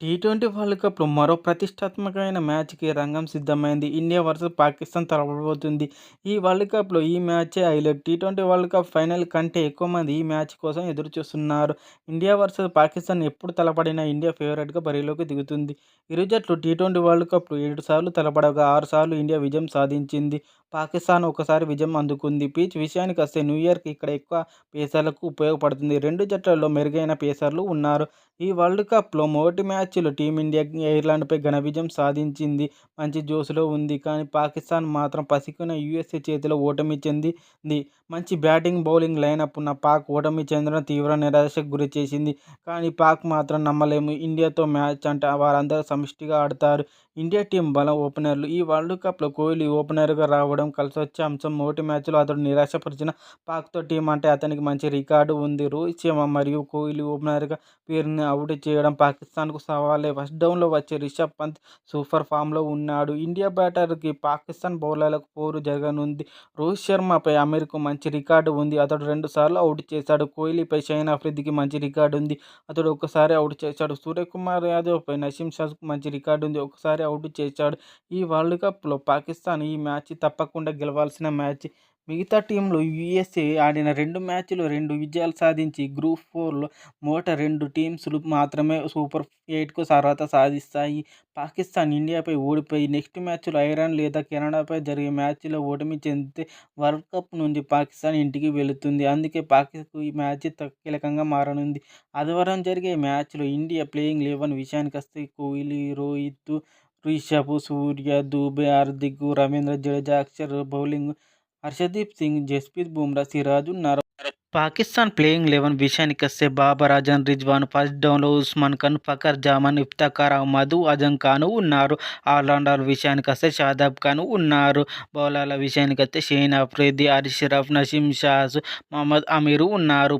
Tea twenty world కప్లో మరో ప్రతిష్టాత్మకమైన మ్యాచ్కి రంగం సిద్ధమైంది. ఇండియా వర్సెస్ పాకిస్తాన్ తలపడబోతుంది ఈ వరల్డ్ కప్లో ఈ మ్యాచే highlight. T twenty world cup final కంటే ఎక్కువ మంది ఈ మ్యాచ్ కోసం ఎదురు చూస్తున్నారు ఇండియా వర్సెస్ పాకిస్తాన్ ఎప్పుడు తలపడినా ఇండియా ఫేవరెట్గా బరిలోకి దిగుతుంది. ఇరు జట్లు టీ ట్వంటీ వరల్డ్ కప్లో ఏడు సార్లు తలపడగా ఆరు సార్లు ఇండియా విజయం సాధించింది. పాకిస్తాన్ ఒకసారి విజయం అందుకుంది. పిచ్ విషయానికి వస్తే న్యూ ఇయర్కి ఇక్కడ ఎక్కువ పేసర్లకు ఉపయోగపడుతుంది. రెండు జట్లలో మెరుగైన పేసర్లు ఉన్నారు. ఈ వరల్డ్ కప్లో మొదటి మ్యాచ్ మ్యాచ్లో టీమిండియా ఐర్లాండ్పై ఘన విజయం సాధించింది. మంచి జోసులో ఉంది. కానీ పాకిస్తాన్ మాత్రం పసికిన యూఎస్ఏ చేతిలో ఓటమి చెందింది. మంచి బ్యాటింగ్ బౌలింగ్ లైనప్ ఉన్న పాక్ ఓటమి చెందడం తీవ్ర నిరాశకు గురి చేసింది. కానీ పాక్ మాత్రం నమ్మలేము. ఇండియాతో మ్యాచ్ అంటే వారందరూ సమిష్టిగా ఆడతారు. ఇండియా టీం బలం ఓపెనర్లు. ఈ వరల్డ్ కప్లో కోహ్లీ ఓపెనర్గా రావడం కలిసి వచ్చే అంశం. మొదటి మ్యాచ్లో అతడు నిరాశపరిచిన పాక్తో టీం అంటే అతనికి మంచి రికార్డు ఉంది. రోహిత్ శర్మ మరియు కోహ్లీ ఓపెనర్గా పేరుని అవుట్ చేయడం పాకిస్తాన్కు సవాలే ఫస్ట్ డౌన్లో వచ్చే రిషబ్ పంత్ సూపర్ ఫామ్లో ఉన్నాడు. ఇండియా బ్యాటర్కి పాకిస్తాన్ బౌలర్లకు పోరు జరగనుంది. రోహిత్ శర్మపై అమెరికా మంచి రికార్డు ఉంది. అతడు రెండుసార్లు అవుట్ చేశాడు. కోహ్లీపై షైన్ అఫ్రిదికి మంచి రికార్డు ఉంది. అతడు ఒకసారి అవుట్ చేశాడు. సూర్యకుమార్ యాదవ్పై నసీం షాజ్కు మంచి రికార్డు ఉంది. ఒకసారి అవుట్ చేశాడు. ఈ వరల్డ్ కప్లో పాకిస్తాన్ ఈ మ్యాచ్ తప్పకుండా గెలవాల్సిన మ్యాచ్. మిగతా టీంలు యూఎస్ఏ ఆడిన రెండు మ్యాచ్లు రెండు విజయాలు సాధించి గ్రూప్ ఫోర్లో మొదట రెండు టీమ్స్లు మాత్రమే సూపర్ ఎయిట్కు అర్హత సాధిస్తాయి. పాకిస్తాన్ ఇండియాపై ఓడిపోయి నెక్స్ట్ మ్యాచ్లో ఐరాన్ లేదా కెనడాపై జరిగే మ్యాచ్లో ఓటమి చెందితే వరల్డ్ కప్ నుండి పాకిస్తాన్ ఇంటికి వెళుతుంది. అందుకే పాకిస్తాన్ ఈ మ్యాచ్ కీలకంగా మారనుంది. ఆదివారం జరిగే మ్యాచ్లో ఇండియా ప్లేయింగ్ లెవెన్ విషయానికి వస్తే కోహ్లీ రోహిత్ రిషబ్ సూర్య దూబే హార్దిక్ రవీంద్ర జడేజా అక్షర్ బౌలింగ్ హర్షదీప్ సింగ్ జస్ప్రీత్ బుమ్రా సిరాజ్ ఉన్నారు పాకిస్తాన్ ప్లేయింగ్ లెవెన్ విషయానికి వస్తే బాబర్ అజన్ రిజ్వాన్ ఫస్ట్ డౌన్లో ఉస్మాన్ ఖాన్ ఫకర్ జామాన్ ఇఫ్తఖార్ అహ్మద్ అజం ఖాన్ ఉన్నారు. ఆల్రౌండర్ విషయానికి వస్తే షాదాబ్ ఖాన్ ఉన్నారు. బౌలర్ల విషయానికి వస్తే షేన్ అఫ్రీది హరీష్ రఫ్ నసీమ్ షాస్ మహమ్మద్ అమీర్ ఉన్నారు.